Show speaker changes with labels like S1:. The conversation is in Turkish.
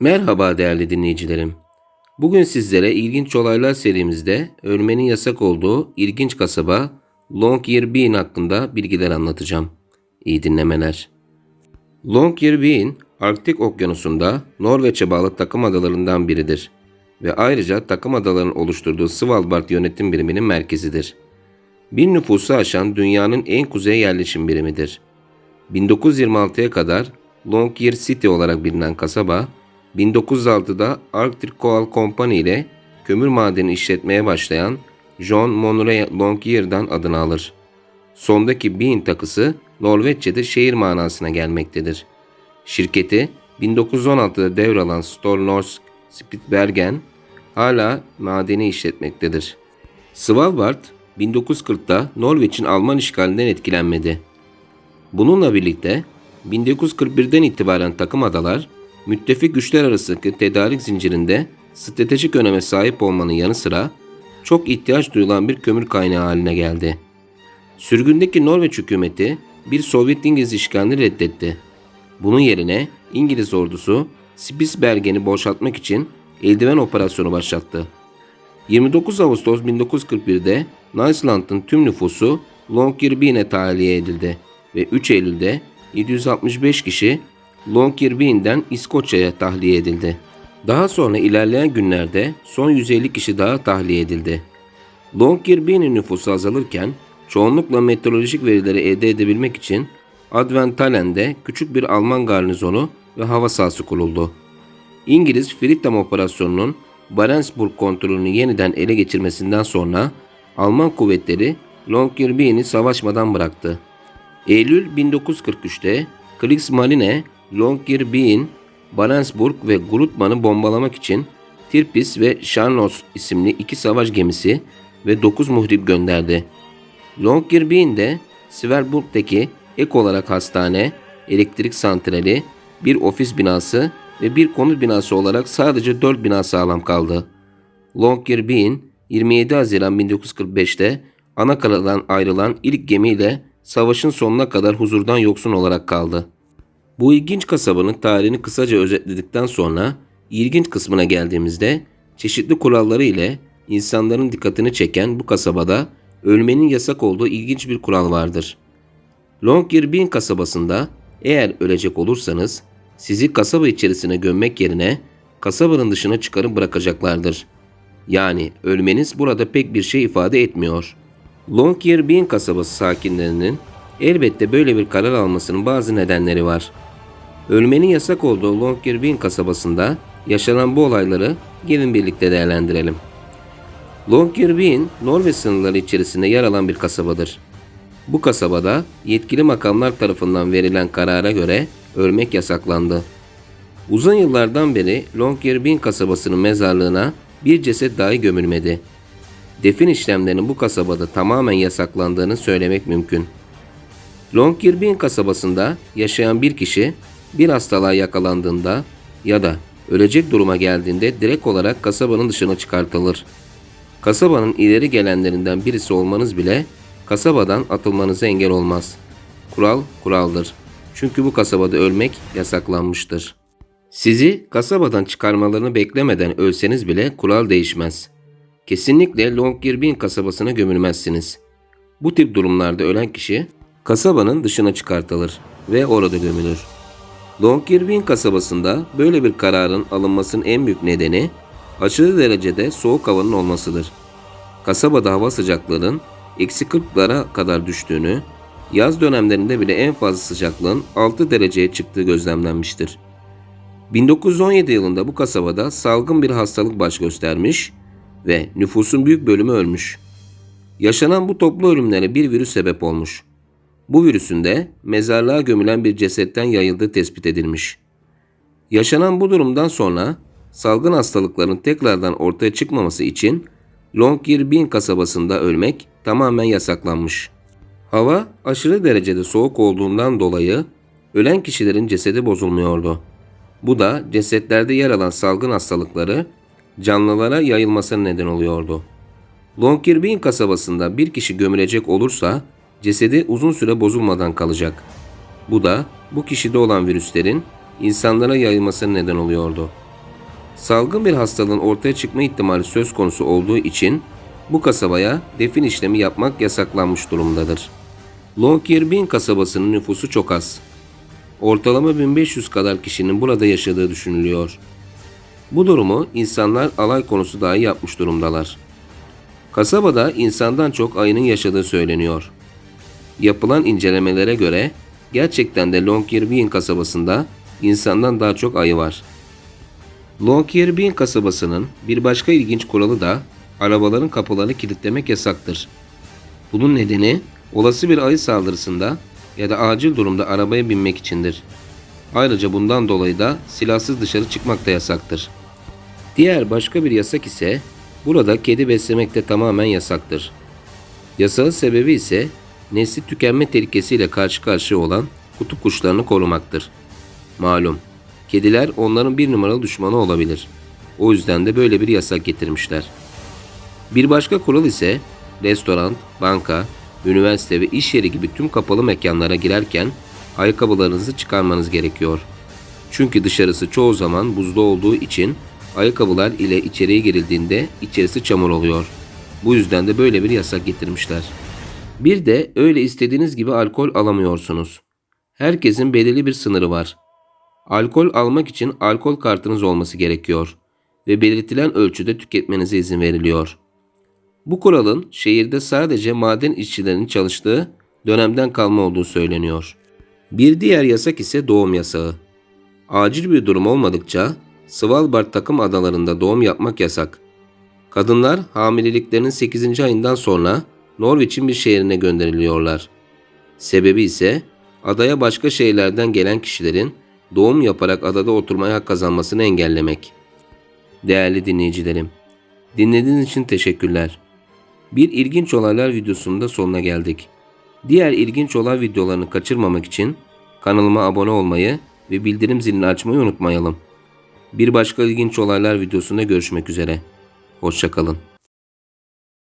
S1: Merhaba değerli dinleyicilerim. Bugün sizlere ilginç olaylar serimizde ölmenin yasak olduğu ilginç kasaba Longyearbyen hakkında bilgiler anlatacağım. İyi dinlemeler. Longyearbyen, Arktik Okyanusu'nda Norveç'e bağlı takım adalarından biridir ve ayrıca takım adaların oluşturduğu Svalbard yönetim biriminin merkezidir. Bir nüfusu aşan dünyanın en kuzey yerleşim birimidir. 1926'ya kadar Longyear City olarak bilinen kasaba, 1906'da Arctic Coal Company ile kömür madeni işletmeye başlayan John Monroe Longyear'dan adını alır. Sondaki Bean takısı Norveççe'de şehir manasına gelmektedir. Şirketi 1916'da devralan Stornorsk Spitsbergen hala madeni işletmektedir. Svalbard 1940'da Norveç'in Alman işgalinden etkilenmedi. Bununla birlikte 1941'den itibaren takım adalar müttefik güçler arasındaki tedarik zincirinde stratejik öneme sahip olmanın yanı sıra çok ihtiyaç duyulan bir kömür kaynağı haline geldi. Sürgündeki Norveç hükümeti bir Sovyet-İngiliz işgalini reddetti. Bunun yerine İngiliz ordusu Spitsbergen'i boşaltmak için eldiven operasyonu başlattı. 29 Ağustos 1941'de Niceland'ın tüm nüfusu Longyearbyen'e tahliye edildi ve 3 Eylül'de 765 kişi Longyearbyen'den İskoçya'ya tahliye edildi. Daha sonra ilerleyen günlerde son 150 kişi daha tahliye edildi. Longyearbyen'in nüfusu azalırken çoğunlukla meteorolojik verileri elde edebilmek için Adventalen'de küçük bir Alman garnizonu ve hava sahası kuruldu. İngiliz Freedom operasyonunun Barentsburg kontrolünü yeniden ele geçirmesinden sonra Alman kuvvetleri Longyearbyen'i savaşmadan bıraktı. Eylül 1943'te Kriegsmarine, Longyearbyen, Barentsburg ve Grutman'ı bombalamak için Tirpitz ve Scharnhorst isimli iki savaş gemisi ve 9 muhrip gönderdi. Longyearbyen'de Sverburg'daki ek olarak hastane, elektrik santrali, bir ofis binası ve bir konut binası olarak sadece 4 bina sağlam kaldı. Longyearbyen 27 Haziran 1945'te Anakara'dan ayrılan ilk gemiyle savaşın sonuna kadar huzurdan yoksun olarak kaldı. Bu ilginç kasabanın tarihini kısaca özetledikten sonra ilginç kısmına geldiğimizde çeşitli kuralları ile insanların dikkatini çeken bu kasabada ölmenin yasak olduğu ilginç bir kural vardır. Longyearbyen kasabasında eğer ölecek olursanız sizi kasaba içerisine gömmek yerine kasabanın dışına çıkarıp bırakacaklardır. Yani ölmeniz burada pek bir şey ifade etmiyor. Longyearbyen kasabası sakinlerinin elbette böyle bir karar almasının bazı nedenleri var. Ölmenin yasak olduğu Longyearbyen kasabasında yaşanan bu olayları gelin birlikte değerlendirelim. Longyearbyen, Norveç sınırları içerisinde yer alan bir kasabadır. Bu kasabada yetkili makamlar tarafından verilen karara göre ölmek yasaklandı. Uzun yıllardan beri Longyearbyen kasabasının mezarlığına bir ceset dahi gömülmedi. Defin işlemlerinin bu kasabada tamamen yasaklandığını söylemek mümkün. Longyearbyen kasabasında yaşayan bir kişi bir hastalığa yakalandığında ya da ölecek duruma geldiğinde direkt olarak kasabanın dışına çıkartılır. Kasabanın ileri gelenlerinden birisi olmanız bile kasabadan atılmanıza engel olmaz. Kural kuraldır. Çünkü bu kasabada ölmek yasaklanmıştır. Sizi kasabadan çıkarmalarını beklemeden ölseniz bile kural değişmez. Kesinlikle Longyearbyen kasabasına gömülmezsiniz. Bu tip durumlarda ölen kişi kasabanın dışına çıkartılır ve orada gömülür. Longyearbyen kasabasında böyle bir kararın alınmasının en büyük nedeni aşırı derecede soğuk havanın olmasıdır. Kasabada hava sıcaklığının eksi 40'lara kadar düştüğünü, yaz dönemlerinde bile en fazla sıcaklığın 6 dereceye çıktığı gözlemlenmiştir. 1917 yılında bu kasabada salgın bir hastalık baş göstermiş ve nüfusun büyük bölümü ölmüş. Yaşanan bu toplu ölümlere bir virüs sebep olmuş. Bu virüsün de mezarlığa gömülen bir cesetten yayıldığı tespit edilmiş. Yaşanan bu durumdan sonra salgın hastalıkların tekrardan ortaya çıkmaması için Longyearbyen kasabasında ölmek tamamen yasaklanmış. Hava aşırı derecede soğuk olduğundan dolayı ölen kişilerin cesedi bozulmuyordu. Bu da cesetlerde yer alan salgın hastalıkları canlılara yayılmasına neden oluyordu. Longyearbyen kasabasında bir kişi gömülecek olursa cesedi uzun süre bozulmadan kalacak. Bu da bu kişide olan virüslerin insanlara yayılmasına neden oluyordu. Salgın bir hastalığın ortaya çıkma ihtimali söz konusu olduğu için bu kasabaya defin işlemi yapmak yasaklanmış durumdadır. Longyearbyen kasabasının nüfusu çok az. Ortalama 1500 kadar kişinin burada yaşadığı düşünülüyor. Bu durumu insanlar alay konusu dahi yapmış durumdalar. Kasabada insandan çok ayının yaşadığı söyleniyor. Yapılan incelemelere göre gerçekten de Longyearbyen kasabasında insandan daha çok ayı var. Longyearbyen kasabasının bir başka ilginç kuralı da arabaların kapılarını kilitlemek yasaktır. Bunun nedeni olası bir ayı saldırısında ya da acil durumda arabaya binmek içindir. Ayrıca bundan dolayı da silahsız dışarı çıkmak da yasaktır. Diğer başka bir yasak ise burada kedi beslemek de tamamen yasaktır. Yasağın sebebi ise nesli tükenme tehlikesiyle karşı karşıya olan kutup kuşlarını korumaktır. Malum, kediler onların bir numaralı düşmanı olabilir. O yüzden de böyle bir yasak getirmişler. Bir başka kural ise restoran, banka, üniversite ve iş yeri gibi tüm kapalı mekanlara girerken ayakkabılarınızı çıkarmanız gerekiyor. Çünkü dışarısı çoğu zaman buzlu olduğu için ayakkabılar ile içeriye girildiğinde içerisi çamur oluyor. Bu yüzden de böyle bir yasak getirmişler. Bir de öyle istediğiniz gibi alkol alamıyorsunuz. Herkesin belirli bir sınırı var. Alkol almak için alkol kartınız olması gerekiyor ve belirtilen ölçüde tüketmenize izin veriliyor. Bu kuralın şehirde sadece maden işçilerinin çalıştığı dönemden kalma olduğu söyleniyor. Bir diğer yasak ise doğum yasağı. Acil bir durum olmadıkça Svalbard takım adalarında doğum yapmak yasak. Kadınlar hamileliklerinin 8. ayından sonra Norwich'in bir şehrine gönderiliyorlar. Sebebi ise adaya başka şehirlerden gelen kişilerin doğum yaparak adada oturmaya hak kazanmasını engellemek. Değerli dinleyicilerim, dinlediğiniz için teşekkürler. Bir ilginç olaylar videosunun da sonuna geldik. Diğer ilginç olay videolarını kaçırmamak için kanalıma abone olmayı ve bildirim zilini açmayı unutmayalım. Bir başka ilginç olaylar videosunda görüşmek üzere. Hoşçakalın.